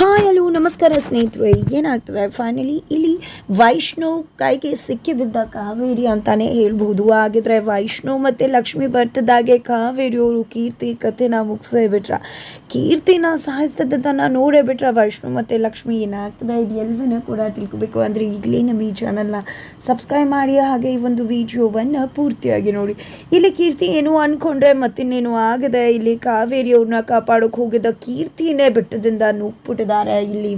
Hi hello ನಮಸ್ಕಾರ ಸ್ನೇಹಿತರೆ. ಏನಾಗ್ತದೆ? ಫೈನಲಿ ಇಲ್ಲಿ ವೈಷ್ಣವ್ ಕೈಗೆ ಸಿಕ್ಕಿ ಬಿದ್ದ ಕಾವೇರಿ ಅಂತಾನೆ ಹೇಳ್ಬೋದು ಹಾಗಿದ್ರೆ ವೈಷ್ಣವ್ ಮತ್ತು ಲಕ್ಷ್ಮಿ ಬರ್ತದಾಗೆ ಕಾವೇರಿ ಅವರು ಕೀರ್ತಿ, ಕಥೆನ ಮುಗಿಸೇ ಬಿಟ್ರ. ಕೀರ್ತಿನ ಸಾಯಿಸ್ತದನ್ನು ನೋಡೇ ಬಿಟ್ರ ವೈಷ್ಣವ್ ಮತ್ತು ಲಕ್ಷ್ಮಿ. ಏನಾಗ್ತದೆ? ಇದು ಎಲ್ಲವನ್ನೂ ಕೂಡ ತಿಳ್ಕೊಬೇಕು. ಅಂದರೆ ಈಗಲೇ ನಮ್ಮ ಈ ಚಾನಲ್ನ ಸಬ್ಸ್ಕ್ರೈಬ್ ಮಾಡಿ, ಹಾಗೆ ಈ ಒಂದು ವಿಡಿಯೋವನ್ನು ಪೂರ್ತಿಯಾಗಿ ನೋಡಿ. ಇಲ್ಲಿ ಕೀರ್ತಿ ಏನು ಅನ್ಕೊಂಡ್ರೆ ಮತ್ತಿನ್ನೇನು ಆಗದೆ? ಇಲ್ಲಿ ಕಾವೇರಿ ಅವ್ರನ್ನ ಕಾಪಾಡೋಕೆ ಹೋಗಿದ್ದ ಕೀರ್ತಿನೇ ಬೆಟ್ಟದಿಂದ ನುಗ್ಬಿಟ್ಟಿದ್ದಾರೆ ಇಲ್ಲಿ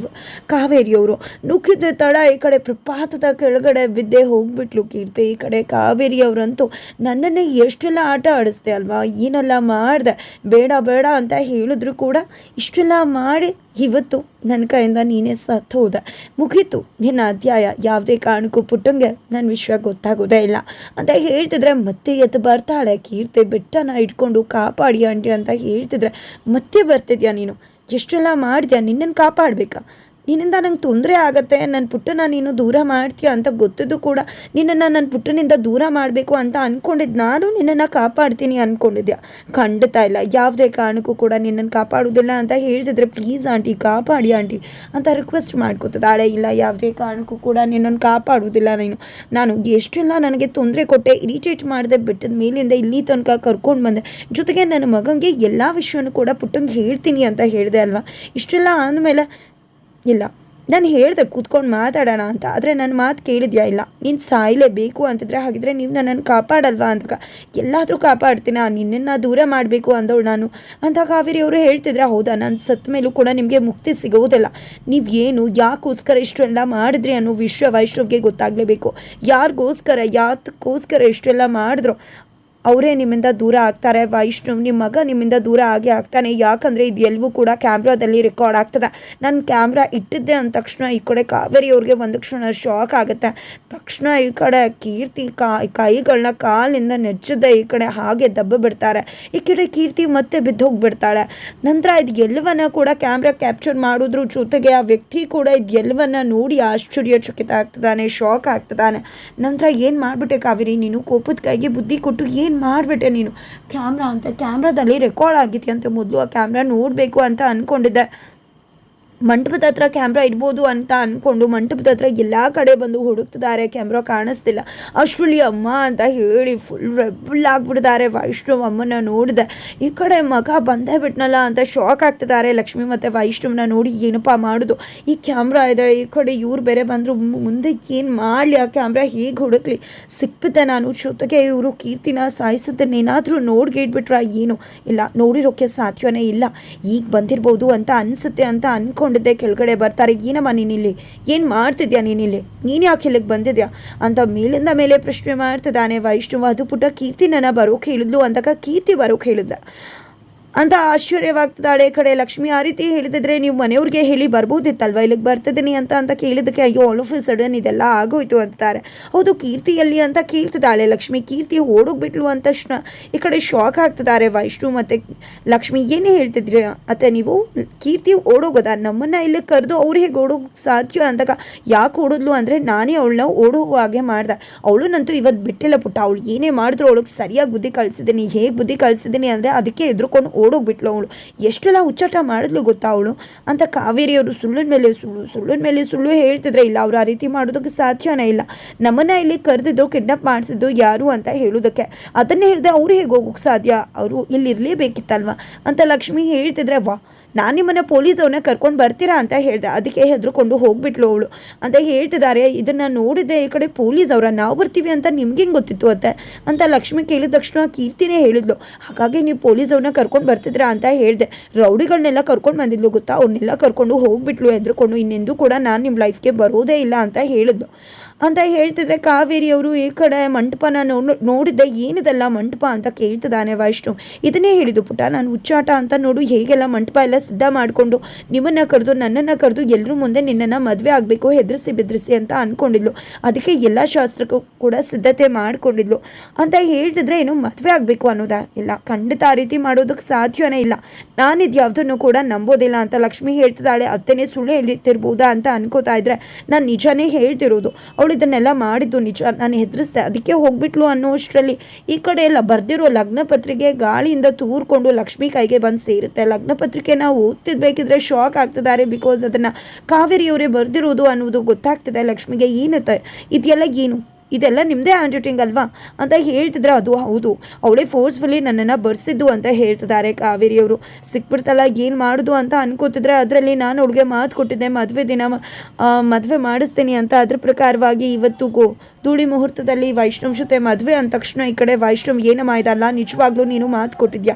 ಕಾವೇರಿಯವರು ನುಗ್ಗಿದ ತಡ ಈ ಕಡೆ ಪ್ರಪಾತದ ಕೆಳಗಡೆ ಬಿದ್ದೆ ಹೋಗ್ಬಿಟ್ಲು ಕೀರ್ತಿ. ಈ ಕಡೆ ಕಾವೇರಿಯವರಂತೂ ನನ್ನನ್ನೇ ಎಷ್ಟೆಲ್ಲ ಆಟ ಆಡಿಸ್ದೆ ಅಲ್ವಾ? ಏನೆಲ್ಲ ಮಾಡಿದೆ? ಬೇಡ ಬೇಡ ಅಂತ ಹೇಳಿದ್ರು ಕೂಡ ಇಷ್ಟೆಲ್ಲ ಮಾಡಿ ಇವತ್ತು ನನ್ನ ಕೈಯಿಂದ ನೀನೇ ಸತ್ತು ಹೋದೆ. ಮುಗೀತು ನಿನ್ನ ಅಧ್ಯಾಯ. ಯಾವುದೇ ಕಾರಣಕ್ಕೂ ಪುಟ್ಟಂಗೆ ನನ್ನ ವಿಷಯ ಗೊತ್ತಾಗೋದೇ ಇಲ್ಲ. ಅಂತ ಹೇಳ್ತಿದ್ರೆ ಮತ್ತೆ ಎದ್ದು ಬರ್ತಾಳೆ. ಕೀರ್ತಿ ಬೆಟ್ಟನ ಇಟ್ಕೊಂಡು ಕಾಪಾಡಿ ಅಂಟಿ ಅಂತ ಹೇಳ್ತಿದ್ರೆ ಮತ್ತೆ ಬರ್ತಿದ್ಯಾ ನೀನು? ಎಷ್ಟೆಲ್ಲ ಮಾಡಿದ್ಯಾ? ನಿನ್ನನ್ನು ಕಾಪಾಡಬೇಕಾ? ನಿನ್ನಿಂದ ನಂಗೆ ತೊಂದರೆ ಆಗುತ್ತೆ. ನನ್ನ ಪುಟ್ಟನ ನೀನು ದೂರ ಮಾಡ್ತೀಯ ಅಂತ ಗೊತ್ತಿದ್ದು ಕೂಡ ನಿನ್ನನ್ನು ನನ್ನ ಪುಟ್ಟನಿಂದ ದೂರ ಮಾಡಬೇಕು ಅಂತ ಅಂದ್ಕೊಂಡಿದ್ದು ನಾನು ನಿನ್ನನ್ನು ಕಾಪಾಡ್ತೀನಿ ಅಂದ್ಕೊಂಡಿದ್ದೆ ಖಂಡಿತ ಇಲ್ಲ. ಯಾವುದೇ ಕಾರಣಕ್ಕೂ ಕೂಡ ನಿನ್ನನ್ನು ಕಾಪಾಡೋದಿಲ್ಲ ಅಂತ ಹೇಳ್ತಿದ್ರೆ ಪ್ಲೀಸ್ ಆಂಟಿ ಕಾಪಾಡಿ ಆಂಟಿ ಅಂತ ರಿಕ್ವೆಸ್ಟ್ ಮಾಡ್ಕೊತಿದ್ದಾಳೆ. ಇಲ್ಲ, ಯಾವುದೇ ಕಾರಣಕ್ಕೂ ಕೂಡ ನಿನ್ನನ್ನು ಕಾಪಾಡೋದಿಲ್ಲ ನೀನು. ನಾನು ಎಷ್ಟೆಲ್ಲ ನನಗೆ ತೊಂದರೆ ಕೊಟ್ಟೆ ಇರಿಟೇಟ್ ಮಾಡಿದೆ, ಬಿಟ್ಟದ ಮೇಲಿಂದ ಇಲ್ಲಿ ತನಕ ಕರ್ಕೊಂಡು ಬಂದೆ. ಜೊತೆಗೆ ನನ್ನ ಮಗನಿಗೆ ಎಲ್ಲ ವಿಷಯನೂ ಕೂಡ ಪುಟ್ಟಂಗೆ ಹೇಳ್ತೀನಿ ಅಂತ ಹೇಳಿದೆ ಅಲ್ವಾ? ಇಷ್ಟೆಲ್ಲ ಆದಮೇಲೆ ಇಲ್ಲ. ನಾನು ಹೇಳಿದೆ, ಕೂತ್ಕೊಂಡು ಮಾತಾಡೋಣ ಅಂತ. ಆದರೆ ನನ್ನ ಮಾತು ಕೇಳಿದ್ಯಾ ಇಲ್ಲ? ನೀನು ಸಾಯಲೇಬೇಕು ಅಂತಿದ್ರೆ ಹಾಗಿದ್ರೆ ನೀವು ನನ್ನನ್ನು ಕಾಪಾಡಲ್ವಾ ಅಂತ ಎಲ್ಲಾದರೂ ಕಾಪಾಡ್ತೀನ, ನಿನ್ನನ್ನು ದೂರ ಮಾಡಬೇಕು ಅಂದವಳು ನಾನು. ಅಂತ ಕಾವೇರಿ ಅವರು ಹೇಳ್ತಿದ್ರೆ, ಹೌದಾ, ನಾನು ಸತ್ತ ಮೇಲೂ ಕೂಡ ನಿಮಗೆ ಮುಕ್ತಿ ಸಿಗೋದಿಲ್ಲ. ನೀವು ಏನು ಯಾಕೋಸ್ಕರ ಇಷ್ಟೆಲ್ಲ ಮಾಡಿದ್ರಿ ಅನ್ನೋ ವಿಶ್ವ ವೈಷ್ಣವ್ಗೆ ಗೊತ್ತಾಗಲೇಬೇಕು. ಯಾರಿಗೋಸ್ಕರ ಯಾತಕ್ಕೋಸ್ಕರ ಇಷ್ಟೆಲ್ಲ ಮಾಡಿದ್ರು ಅವರೇ ನಿಮ್ಮಿಂದ ದೂರ ಆಗ್ತಾರೆ, ವೈಷ್ಣವ್ ನಿಮ್ಮ ಮಗ ನಿಮ್ಮಿಂದ ದೂರ ಆಗಿ ಆಗ್ತಾನೆ, ಯಾಕಂದರೆ ಇದು ಎಲ್ಲವೂ ಕೂಡ ಕ್ಯಾಮ್ರಾದಲ್ಲಿ ರೆಕಾರ್ಡ್ ಆಗ್ತದೆ. ನಾನು ಕ್ಯಾಮ್ರಾ ಇಟ್ಟಿದ್ದೆ ಅಂದ ತಕ್ಷಣ ಈ ಕಡೆ ಕಾವೇರಿ ಅವ್ರಿಗೆ ಒಂದು ಕ್ಷಣ ಶಾಕ್ ಆಗುತ್ತೆ. ತಕ್ಷಣ ಈ ಕಡೆ ಕೀರ್ತಿ ಕಾ ಕೈಗಳನ್ನ ಕಾಲಿಂದ ನೆಚ್ಚದೆ ಈ ಕಡೆ ಹಾಗೆ ದಬ್ಬ ಬಿಡ್ತಾರೆ. ಈ ಕಡೆ ಕೀರ್ತಿ ಮತ್ತೆ ಬಿದ್ದೋಗ್ಬಿಡ್ತಾಳೆ. ನಂತರ ಇದು ಎಲ್ಲವನ್ನ ಕೂಡ ಕ್ಯಾಮ್ರಾ ಕ್ಯಾಪ್ಚರ್ ಮಾಡೋದ್ರ ಜೊತೆಗೆ ಆ ವ್ಯಕ್ತಿ ಕೂಡ ಇದು ಎಲ್ಲವನ್ನ ನೋಡಿ ಆಶ್ಚರ್ಯಚಕಿತ ಆಗ್ತದಾನೆ ಶಾಕ್ ಆಗ್ತದಾನೆ. ನಂತರ ಏನು ಮಾಡಿಬಿಟ್ಟೆ ಕಾವೇರಿ, ನೀನು ಕೋಪದ ಕೈಗೆ ಬುದ್ಧಿ ಕೊಟ್ಟು ಏನು ಮಾಡಿಬಿಟ್ಟೆ ನೀನು? ಕ್ಯಾಮ್ರಾ ಅಂತ ಕ್ಯಾಮ್ರಾದಲ್ಲಿ ರೆಕಾರ್ಡ್ ಆಗಿದೆಯಂತೆ ಮೊದಲು ಆ ಕ್ಯಾಮ್ರಾ ನೋಡಬೇಕು ಅಂತ ಅಂದ್ಕೊಂಡಿದ್ದೆ ಮಂಟಪದ ಹತ್ರ ಕ್ಯಾಮ್ರಾ ಇರ್ಬೋದು ಅಂತ ಅಂದ್ಕೊಂಡು ಮಂಟಪದ ಹತ್ರ ಎಲ್ಲ ಕಡೆ ಬಂದು ಹುಡುಕ್ತಿದ್ದಾರೆ. ಕ್ಯಾಮ್ರಾ ಕಾಣಿಸ್ತಿಲ್ಲ. ಅಷ್ಟರಲ್ಲಿ ಅಮ್ಮ ಅಂತ ಹೇಳಿ ಫುಲ್ ರೆಬಲ್ ಆಗ್ಬಿಡ್ತಾರೆ ವೈಷ್ಣವ್ ಅಮ್ಮನ ನೋಡಿದೆ. ಈ ಕಡೆ ಮಗ ಬಂದೇ ಬಿಟ್ನಲ್ಲ ಅಂತ ಶಾಕ್ ಆಗ್ತಿದ್ದಾರೆ. ಲಕ್ಷ್ಮಿ ಮತ್ತು ವೈಷ್ಣವನ ನೋಡಿ ಏನಪ್ಪ ಮಾಡೋದು? ಈ ಕ್ಯಾಮ್ರಾ ಇದೆ. ಈ ಕಡೆ ಇವ್ರು ಬೇರೆ ಬಂದರು ಮುಂದೆ ಏನು ಮಾಡಲಿ? ಆ ಕ್ಯಾಮ್ರಾ ಹೇಗೆ ಹುಡುಕ್ಲಿ? ಸಿಕ್ಬಿದ್ದೆ ನಾನು. ಜೊತೆಗೆ ಇವರು ಕೀರ್ತಿನ ಸಾಯಿಸಿದ್ರೆ ಏನಾದರೂ ನೋಡ್ಗಿಟ್ಬಿಟ್ರ ಏನು? ಇಲ್ಲ ನೋಡಿರೋಕ್ಕೆ ಸಾಧ್ಯವೇ ಇಲ್ಲ. ಈಗ ಬಂದಿರ್ಬೋದು ಅಂತ ಅನಿಸುತ್ತೆ ಅಂತ ಅಂದ್ಕೊಂಡಿದ್ದೆ ಕೆಳಗಡೆ ಬರ್ತಾರೆ, ಏನಮ್ಮ ನೀನಿಲ್ಲಿ? ಏನು ಮಾಡ್ತಿದ್ಯಾ ನೀನಿಲ್ಲಿ? ನೀನು ಯಾಕೆ ಇಲ್ಲಿಗೆ ಬಂದಿದ್ಯಾ? ಅಂತ ಮೇಲಿಂದ ಮೇಲೆ ಪ್ರಶ್ನೆ ಮಾಡ್ತಿದ್ದಾನೆ ವೈಷ್ಣವ. ಅದು ಪುಟ್ಟ ಕೀರ್ತಿನ ಬರೋಕೆ ಹೇಳಿದ್ಲು ಅಂದಾಗ ಕೀರ್ತಿ ಬರೋಕೆ ಹೇಳಿದ್ದ. ಅಂತ ಆಶ್ಚರ್ಯವಾಗ್ತದಾಳೆ ಕಡೆ ಲಕ್ಷ್ಮಿ, ಆ ರೀತಿ ಹೇಳಿದ್ರೆ ನೀವು ಮನೆಯವ್ರಿಗೆ ಹೇಳಿ ಬರ್ಬೋದಿತ್ತಲ್ವ? ಇಲ್ಲಿಗೆ ಬರ್ತಿದ್ದೀನಿ ಅಂತ ಅಂತ ಕೇಳಿದಕ್ಕೆ ಅಯ್ಯೋ ಆಲ್ ಆಫ್ ಸಡನ್ ಇದೆಲ್ಲ ಆಗೋಯ್ತು ಅಂತಾರೆ. ಹೌದು ಕೀರ್ತಿಯಲ್ಲಿ ಅಂತ ಕೇಳ್ತಿದ್ದಾಳೆ. ಲಕ್ಷ್ಮಿ, ಕೀರ್ತಿ ಓಡೋಗ್ಬಿಟ್ಲು ಬಿಟ್ಲು ತಕ್ಷಣ ಈ ಕಡೆ ಶಾಕ್ ಆಗ್ತಿದ್ದಾರೆ. ವೈಷ್ಣು ಮತ್ತು ಲಕ್ಷ್ಮಿ ಏನು ಹೇಳ್ತಿದ್ರಿ? ಅತ್ತೆ, ನೀವು ಕೀರ್ತಿ ಓಡೋಗೋದ? ನಮ್ಮನ್ನ ಇಲ್ಲಿ ಕರೆದು ಅವ್ರು ಹೇಗೆ ಓಡೋಗ್ ಸಾಧ್ಯ ಅಂದಾಗ, ಯಾಕೆ ಓಡಿದ್ಲು ಅಂದರೆ ನಾನೇ ಅವಳನ್ನ ಓಡೋಗುವ ಹಾಗೆ ಮಾಡ್ದೆ. ನಂತೂ ಇವತ್ತು ಬಿಟ್ಟಿಲ್ಲ ಪುಟ್ಟ. ಅವಳು ಏನೇ ಮಾಡಿದ್ರು ಅವಳಿಗೆ ಸರಿಯಾಗಿ ಬುದ್ಧಿ ಕಳಿಸಿದ್ದೀನಿ. ಹೇಗೆ ಬುದ್ಧಿ ಕಳಿಸಿದ್ದೀನಿ ಅಂದರೆ ಅದಕ್ಕೆ ಎದ್ರುಕೊಂಡು ಓಡೋಗ್ಬಿಟ್ಲು ಅವಳು. ಎಷ್ಟೆಲ್ಲ ಹುಚ್ಚಾಟ ಮಾಡಿದ್ಲು ಗೊತ್ತಾ ಅವಳು? ಅಂತ ಕಾವೇರಿಯವರು ಸುಳ್ಳಿನ ಮೇಲೆ ಸುಳ್ಳು, ಸುಳ್ಳಿನ ಮೇಲೆ ಸುಳ್ಳು ಹೇಳ್ತಿದ್ರೆ ಇಲ್ಲ. ಅವ್ರು ಆ ರೀತಿ ಮಾಡೋದಕ್ಕೆ ಸಾಧ್ಯನೇ ಇಲ್ಲ. ನಮ್ಮನ್ನ ಇಲ್ಲಿ ಕರೆದಿದ್ದು ಕಿಡ್ನಾಪ್ ಮಾಡಿಸಿದ್ದು ಯಾರು ಅಂತ ಹೇಳೋದಕ್ಕೆ. ಅದನ್ನೇ ಹೇಳಿದೆ ಅವ್ರು ಹೇಗೆ ಹೋಗೋಕ್ಕೆ ಸಾಧ್ಯ? ಅವರು ಇಲ್ಲಿ ಇರಲೇಬೇಕಿತ್ತಲ್ವ? ಅಂತ ಲಕ್ಷ್ಮಿ ಹೇಳ್ತಿದ್ರೆ ವಾ ನಾನು ನಿಮ್ಮನ್ನು ಪೊಲೀಸ್ ಅವ್ರನ್ನ ಕರ್ಕೊಂಡು ಬರ್ತೀರಾ ಅಂತ ಹೇಳಿದೆ. ಅದಕ್ಕೆ ಹೆದರ್ಕೊಂಡು ಹೋಗ್ಬಿಟ್ಲು ಅವಳು. ಅಂತ ಹೇಳ್ತಿದ್ದಾರೆ ಇದನ್ನು ನೋಡಿದೆ ಈ ಕಡೆ ಪೊಲೀಸ್ ಅವರ ನಾವು ಬರ್ತೀವಿ ಅಂತ ನಿಮ್ಗೆ ಹೆಂಗೆ ಗೊತ್ತಿತ್ತು ಅಂತ ಅಂತ ಲಕ್ಷ್ಮಿ ಕೇಳಿದ ತಕ್ಷಣ ಕೀರ್ತಿನೇ ಹೇಳಿದ್ಲು. ಹಾಗಾಗಿ ನೀವು ಪೊಲೀಸ್ ಅವ್ರನ್ನ ಕರ್ಕೊಂಡು ಬರ್ತಿದ್ರಾ ಅಂತ ಹೇಳಿದೆ. ರೌಡಿಗಳನ್ನೆಲ್ಲ ಕರ್ಕೊಂಡು ಬಂದಿದ್ಲು ಗೊತ್ತಾ? ಅವ್ರನ್ನೆಲ್ಲ ಕರ್ಕೊಂಡು ಹೋಗ್ಬಿಟ್ಲು, ಹೆದರ್ಕೊಂಡು. ಇನ್ನೆಂದೂ ಕೂಡ ನಾನು ನಿಮ್ಮ ಲೈಫ್ಗೆ ಬರೋದೇ ಇಲ್ಲ ಅಂತ ಹೇಳಿದ್ಲು. ಅಂತ ಹೇಳ್ತಿದ್ರೆ ಕಾವೇರಿ ಅವರು ಈ ಕಡೆ ಮಂಟಪನ ನೋಡ್ ನೋಡಿದ್ದೆ, ಏನಿದೆಲ್ಲ ಮಂಟಪ ಅಂತ ಕೇಳ್ತಿದ್ದಾನೆ ವೈಷ್ಣು. ಇದನ್ನೇ ಹೇಳಿದ್ದು ಪುಟ ನಾನು ಹುಚ್ಚಾಟ ಅಂತ ನೋಡು, ಹೇಗೆಲ್ಲ ಮಂಟಪ ಎಲ್ಲ ಸಿದ್ಧ ಮಾಡಿಕೊಂಡು ನಿಮ್ಮನ್ನ ಕರೆದು ನನ್ನನ್ನು ಕರೆದು ಎಲ್ಲರೂ ಮುಂದೆ ನಿನ್ನನ್ನು ಮದುವೆ ಆಗಬೇಕು, ಹೆದರಿಸಿ ಬೆದರಿಸಿ ಅಂತ ಅಂದ್ಕೊಂಡಿದ್ಲು ಅದಕ್ಕೆ ಎಲ್ಲ ಶಾಸ್ತ್ರಕ್ಕೂ ಕೂಡ ಸಿದ್ಧತೆ ಮಾಡಿಕೊಂಡಿದ್ಲು. ಅಂತ ಹೇಳ್ತಿದ್ರೆ ಏನು ಮದುವೆ ಆಗಬೇಕು ಅನ್ನೋದಾ ಇಲ್ಲ. ಖಂಡಿತ ಆ ರೀತಿ ಮಾಡೋದಕ್ಕೆ ಸಾಧ್ಯವೇ ಇಲ್ಲ. ನಾನಿದು ಯಾವುದನ್ನು ಕೂಡ ನಂಬೋದಿಲ್ಲ ಅಂತ ಲಕ್ಷ್ಮಿ ಹೇಳ್ತಿದ್ದಾಳೆ. ಅತ್ತನೇ ಸುಳ್ಳು ಹೇಳ್ತಿರ್ಬೋದಾ ಅಂತ ಅನ್ಕೋತಾ ಇದ್ರೆ, ನಾನು ನಿಜಾನೇ ಹೇಳ್ತಿರೋದು. ಅವಳು ಅವಳು ಇದನ್ನೆಲ್ಲ ಮಾಡಿದ್ದು ನಿಜ. ನಾನು ಹೆದರಿಸ್ದೆ. ಅದಕ್ಕೆ ಹೋಗ್ಬಿಟ್ಲು ಅನ್ನೋಷ್ಟರಲ್ಲಿ ಈ ಕಡೆ ಎಲ್ಲ ಬರ್ದಿರೋ ಲಗ್ನ ಪತ್ರಿಕೆ ಗಾಳಿಯಿಂದ ತೂರ್ಕೊಂಡು ಲಕ್ಷ್ಮಿ ಕೈಗೆ ಬಂದು ಸೇರುತ್ತೆ. ಲಗ್ನ ಪತ್ರಿಕೆ ನಾವು ಓದ್ತಿದ್ಬೇಕಿದ್ರೆ ಶಾಕ್ ಆಗ್ತಿದ್ದಾರೆ ಬಿಕಾಸ್ ಅದನ್ನು ಕಾವೇರಿಯವರೇ ಬರೆದಿರೋದು ಅನ್ನೋದು ಗೊತ್ತಾಗ್ತಿದೆ ಲಕ್ಷ್ಮಿಗೆ. ಏನತ್ತೆ ಇದೆಲ್ಲ ಏನು? ಇದೆಲ್ಲ ನಿಮ್ಮದೇ ಹ್ಯಾಂಡ್ ರೈಟಿಂಗ್ ಅಲ್ವಾ? ಅಂತ ಹೇಳ್ತಿದ್ರೆ. ಅದು ಹೌದು. ಅವಳೇ ಫೋರ್ಸ್ಫುಲಿ ನನ್ನನ್ನು ಬರ್ಸಿದ್ದು ಅಂತ ಹೇಳ್ತಿದ್ದಾರೆ ಕಾವೇರಿಯವರು ಸಿಕ್ಬಿಡ್ತಲ್ಲ, ಏನು ಮಾಡೋದು ಅಂತ ಅನ್ಕೋತಿದ್ರೆ ಅದರಲ್ಲಿ ನಾನು ಅವಳಿಗೆ ಮಾತು ಕೊಟ್ಟಿದ್ದೆ. ಮದುವೆ ದಿನ ಮದುವೆ ಮಾಡಿಸ್ತೀನಿ ಅಂತ ಅದ್ರ ಪ್ರಕಾರವಾಗಿ ಇವತ್ತು ಗೋ, ಧೂಳಿ ಮುಹೂರ್ತದಲ್ಲಿ ವೈಷ್ಣವ್ ಜೊತೆ ಮದುವೆ ಅಂದ ತಕ್ಷಣ ಈ ಕಡೆ ವೈಷ್ಣವ್ ಏನಮ್ಮ ಇದಲ್ಲ ನಿಜವಾಗ್ಲೂ ನೀನು ಮಾತು ಕೊಟ್ಟಿದ್ಯಾ?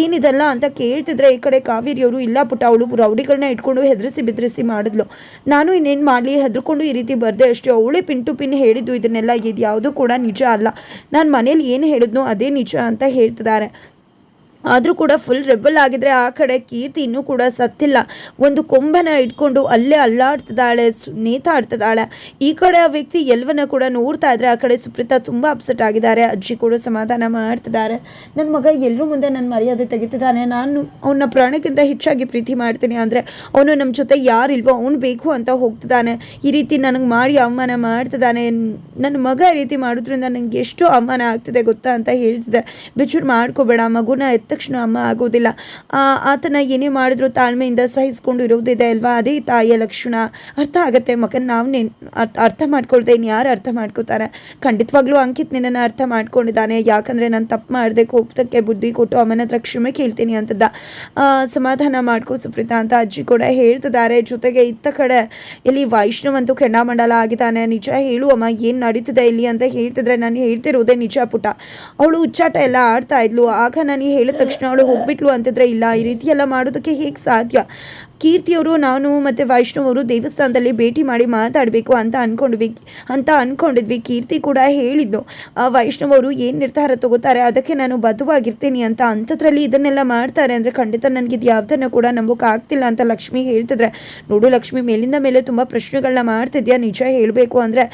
ಏನಿದಲ್ಲ ಅಂತ ಕೇಳ್ತಿದ್ರೆ ಈ ಕಡೆ ಕಾವೇರಿಯವರು ಇಲ್ಲ ಪುಟ್ಟ, ಅವಳು ರೌಡಿಗಳನ್ನ ಇಟ್ಕೊಂಡು ಹೆದರಿಸಿ ಬಿದ್ರಿಸಿ ಮಾಡಿದ್ಲು. ನಾನು ಇನ್ನೇನು ಮಾಡಲಿ, ಹೆದರ್ಕೊಂಡು ಈ ರೀತಿ ಬರದೆ ಅಷ್ಟೇ. ಅವಳೇ ಪಿನ್ ಟು ಪಿನ್ ಹೇಳಿದ್ದು ಇದನ್ನೆಲ್ಲ ಇದು ಯಾವುದೂ ಕೂಡ ನಿಜ ಅಲ್ಲ. ನಾನು ಮನೇಲಿ ಏನು ಹೇಳಿದ್ನೋ ಅದೇ ನಿಜ ಅಂತ ಹೇಳ್ತಿದ್ದಾರೆ. ಆದರೂ ಕೂಡ ಫುಲ್ ರೆಬಲ್ ಆಗಿದ್ರೆ ಆ ಕಡೆ ಕೀರ್ತಿ ಇನ್ನೂ ಕೂಡ ಸತ್ತಿಲ್ಲ. ಒಂದು ಕೊಂಬನ ಇಟ್ಕೊಂಡು ಅಲ್ಲೇ ಅಲ್ಲಾಡ್ತಿದ್ದಾಳೆ ನೇತಾಡ್ತಿದ್ದಾಳೆ. ಈ ಕಡೆ ಆ ವ್ಯಕ್ತಿ ಎಲ್ಲವನ್ನ ಕೂಡ ನೋಡ್ತಾ ಇದ್ರೆ ಆ ಕಡೆ ಸುಪ್ರೀತಾ ತುಂಬ ಅಪ್ಸೆಟ್ ಆಗಿದ್ದಾರೆ. ಅಜ್ಜಿ ಕೂಡ ಸಮಾಧಾನ ಮಾಡ್ತಿದ್ದಾರೆ. ನನ್ನ ಮಗ ಎಲ್ಲರೂ ಮುಂದೆ ನನ್ನ ಮರ್ಯಾದೆ ತೆಗಿತಿದ್ದಾನೆ. ನಾನು ಅವನ ಪ್ರಾಣಕ್ಕಿಂತ ಹೆಚ್ಚಾಗಿ ಪ್ರೀತಿ ಮಾಡ್ತೀನಿ ಅಂದರೆ ಅವನು ನಮ್ಮ ಜೊತೆ ಯಾರಿಲ್ವೋ ಅವನು ಬೇಕು ಅಂತ ಹೋಗ್ತಿದ್ದಾನೆ. ಈ ರೀತಿ ನನಗೆ ಮಾಡಿ ಅವಮಾನ ಮಾಡ್ತಿದ್ದಾನೆ. ನನ್ನ ಮಗ ಈ ರೀತಿ ಮಾಡೋದ್ರಿಂದ ನನಗೆ ಎಷ್ಟು ಅವಮಾನ ಆಗ್ತಿದೆ ಗೊತ್ತಾ ಅಂತ ಹೇಳ್ತಿದ್ದಾರೆ ಬಿಚ್ಚೂರು ಮಾಡ್ಕೋಬೇಡ, ಮಗುನ ತಕ್ಷಣ ಅಮ್ಮ ಆಗೋದಿಲ್ಲ. ಆತನ ಏನೇ ಮಾಡಿದ್ರು ತಾಳ್ಮೆಯಿಂದ ಸಹಿಸ್ಕೊಂಡು ಇರೋದಿದೆ ಅಲ್ವಾ? ಅದೇ ತಾಯಿಯ ಲಕ್ಷಣ. ಅರ್ಥ ಆಗತ್ತೆ ಮಗನ, ನಾವು ಅರ್ಥ ಅರ್ಥ ಮಾಡ್ಕೊಳ್ದೆ ಇನ್ನು ಅರ್ಥ ಮಾಡ್ಕೋತಾರೆ? ಖಂಡಿತವಾಗ್ಲೂ ಅಂಕಿತ್ ನಿನ್ನನ್ನು ಅರ್ಥ ಮಾಡ್ಕೊಂಡಿದ್ದಾನೆ. ಯಾಕಂದರೆ ನಾನು ತಪ್ಪು ಮಾಡಿದೆ ಕೋಪಕ್ಕೆ ಬುದ್ಧಿ ಕೊಟ್ಟು ಅಮ್ಮನ ಹತ್ರ ಕ್ಷಮೆ ಕೇಳ್ತೀನಿ ಅಂತದ್ದ. ಸಮಾಧಾನ ಮಾಡ್ಕೋ ಸುಪ್ರೀತಾ ಅಂತ ಅಜ್ಜಿ ಕೂಡ ಹೇಳ್ತಿದ್ದಾರೆ. ಜೊತೆಗೆ ಇತ್ತ ಕಡೆ ಇಲ್ಲಿ ವೈಷ್ಣವ್ ಅಂತೂ ಕೆಂಡಾಮಂಡಲ ಆಗಿದ್ದಾನೆ. ನಿಜ ಹೇಳು ಅಮ್ಮ, ಏನು ನಡೀತಿದೆ ಇಲ್ಲಿ ಅಂತ ಹೇಳ್ತಿದ್ರೆ ನಾನು ಹೇಳ್ತಿರೋದೇ ನಿಜ ಪುಟ. ಅವಳು ಹುಚ್ಚಾಟ ಎಲ್ಲ ಆಡ್ತಾ ಇದ್ಲು. ಆಗ ನಾನು ಹೇಳಿದ ತಕ್ಷಣ ಅವಳು ಹೋಗ್ಬಿಟ್ಲು ಅಂತಿದ್ರೆ ಇಲ್ಲ ಈ ರೀತಿ ಎಲ್ಲ ಮಾಡೋದಕ್ಕೆ ಹೇಗೆ ಸಾಧ್ಯ? ಕೀರ್ತಿಯವರು, ನಾನು ಮತ್ತು ವೈಷ್ಣವರು ದೇವಸ್ಥಾನದಲ್ಲಿ ಭೇಟಿ ಮಾಡಿ ಮಾತಾಡಬೇಕು ಅಂತ ಅಂದ್ಕೊಂಡ್ವಿ ಅಂತ ಅಂದ್ಕೊಂಡಿದ್ವಿ ಕೀರ್ತಿ ಕೂಡ ಹೇಳಿದ್ದು ಆ ವೈಷ್ಣವ್ ಅವರು ಏನು ನಿರ್ಧಾರ ತಗೋತಾರೆ, ಅದಕ್ಕೆ ನಾನು ಬದ್ಧವಾಗಿರ್ತೀನಿ ಅಂತ. ಅಂಥದ್ರಲ್ಲಿ ಇದನ್ನೆಲ್ಲ ಮಾಡ್ತಾರೆ ಅಂದರೆ ಖಂಡಿತ ನನಗೆ ಇದು ಯಾವುದನ್ನು ಕೂಡ ನಂಬೋಕ್ಕಾಗ್ತಿಲ್ಲ ಅಂತ ಲಕ್ಷ್ಮಿ ಹೇಳ್ತಿದ್ರೆ. ನೋಡು ಲಕ್ಷ್ಮಿ, ಮೇಲಿಂದ ಮೇಲೆ ತುಂಬ ಪ್ರಶ್ನೆಗಳನ್ನ ಮಾಡ್ತಿದ್ಯಾ? ನಿಜ ಹೇಳಬೇಕು ಅಂದರೆ,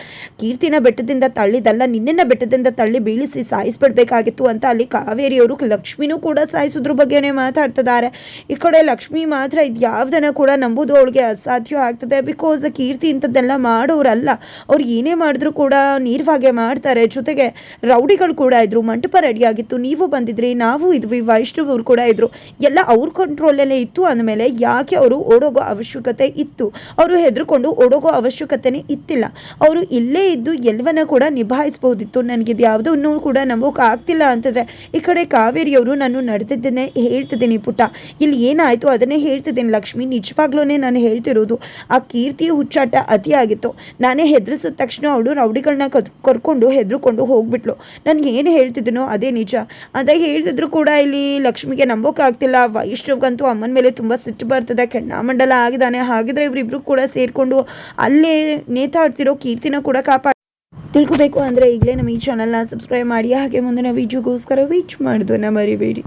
ಕೀರ್ತಿನ ಬೆಟ್ಟದಿಂದ ತಳ್ಳಿದಲ್ಲ, ನಿನ್ನನ್ನು ಬೆಟ್ಟದಿಂದ ತಳ್ಳಿ ಬೀಳಿಸಿ ಸಾಯಿಸ್ಬಿಡ್ಬೇಕಾಗಿತ್ತು ಅಂತ ಅಲ್ಲಿ ಕಾವೇರಿಯವರು ಲಕ್ಷ್ಮಿನೂ ಕೂಡ ಸಾಯಿಸೋದ್ರ ಬಗ್ಗೆನೇ ಮಾತಾಡ್ತಿದ್ದಾರೆ. ಈ ಕಡೆ ಲಕ್ಷ್ಮಿ ಮಾತ್ರ ಇದು ಯಾವುದನ್ನು ಕೂಡ ನಂಬೋದು ಅವಳಿಗೆ ಅಸಾಧ್ಯ ಆಗ್ತದೆ. ಬಿಕಾಸ್ ಕೀರ್ತಿ ಇಂಥದ್ದೆಲ್ಲ ಮಾಡೋರಲ್ಲ. ಅವ್ರು ಏನೇ ಮಾಡಿದ್ರು ಕೂಡ ನೀರ್ವಾಗೆ ಮಾಡ್ತಾರೆ. ಜೊತೆಗೆ ರೌಡಿಗಳು ಕೂಡ ಇದ್ರು, ಮಂಟಪ ರೆಡಿ ಆಗಿತ್ತು. ನೀವು ಬಂದಿದ್ರಿ, ನಾವು ಇದ್ವಿ ವೈಷ್ಣವರು ಕೂಡ ಇದ್ರು. ಎಲ್ಲ ಅವ್ರ ಕಂಟ್ರೋಲಲ್ಲೇ ಇತ್ತು. ಅಂದಮೇಲೆ ಯಾಕೆ ಅವರು ಓಡೋಗೋ ಅವಶ್ಯಕತೆ ಇತ್ತು? ಅವರು ಹೆದರ್ಕೊಂಡು ಓಡೋಗೋ ಅವಶ್ಯಕತೆನೇ ಇತ್ತಿಲ್ಲ. ಅವರು ಇಲ್ಲೇ ಇದ್ದು ಎಲ್ಲವನ್ನ ಕೂಡ ನಿಭಾಯಿಸಬಹುದಿತ್ತು ನನಗಿದು ಯಾವುದನ್ನು ಕೂಡ ನಂಬೋಕೆ ಆಗ್ತಿಲ್ಲ ಅಂತಂದರೆ, ಈ ಕಡೆ ಕಾವೇರಿಯವರು ನಾನು ನಡೆದಿದ್ದೇನೆ ಹೇಳ್ತಿದ್ದೀನಿ ಪುಟ್ಟ. ಇಲ್ಲಿ ಏನಾಯಿತು ಅದನ್ನೇ ಹೇಳ್ತಿದ್ದೀನಿ ಲಕ್ಷ್ಮಿ. ನಿಜವಾಗ್ಲೂ ನಾನು ಹೇಳ್ತಿರೋದು, ಆ ಕೀರ್ತಿ ಹುಚ್ಚಾಟ ಅತಿಯಾಗಿತ್ತು ನಾನೇ ಹೆದರಿಸಿದ ತಕ್ಷಣ ಅವಳು ರೌಡಿಗಳನ್ನ ಕದ್, ಕರ್ಕೊಂಡು ಹೆದರ್ಕೊಂಡು ಹೋಗ್ಬಿಟ್ಲು. ನನಗೆ ಏನು ಹೇಳ್ತಿದ್ದನೋ ಅದೇ ನಿಜ. ಅಂತ ಹೇಳ್ತಿದ್ರು ಕೂಡ ಇಲ್ಲಿ ಲಕ್ಷ್ಮಿಗೆ ನಂಬೋಕ್ಕಾಗ್ತಿಲ್ಲ ವೈಷ್ಣವ್ಗಂತೂ ಅಮ್ಮನ ಮೇಲೆ ತುಂಬ ಸಿಟ್ಟು ಬರ್ತದೆ. ಕೆಣ್ಣಾಮಂಡಲ ಆಗಿದ್ದಾನೆ. ಹಾಗಿದ್ರೆ ಇವರಿಬ್ರು ಕೂಡ ಸೇರಿಕೊಂಡು ಅಲ್ಲೇ ನೇತಾಡ್ತಿರೋ ಕೀರ್ತಿನ ಕೂಡ ಕಾಪಾಡ, ತಿಳ್ಕೋಬೇಕು. ಅಂದರೆ ಈಗಲೇ ನಮ್ಮ ಈ ಚಾನಲ್ನ ಸಬ್ಸ್ಕ್ರೈಬ್ ಮಾಡಿ. ಹಾಗೆ ಮುಂದಿನ ವಿಡಿಯೋಗೋಸ್ಕರ ವೀಚ್ ಮಾಡೋದನ್ನು ಮರಿಬೇಡಿ.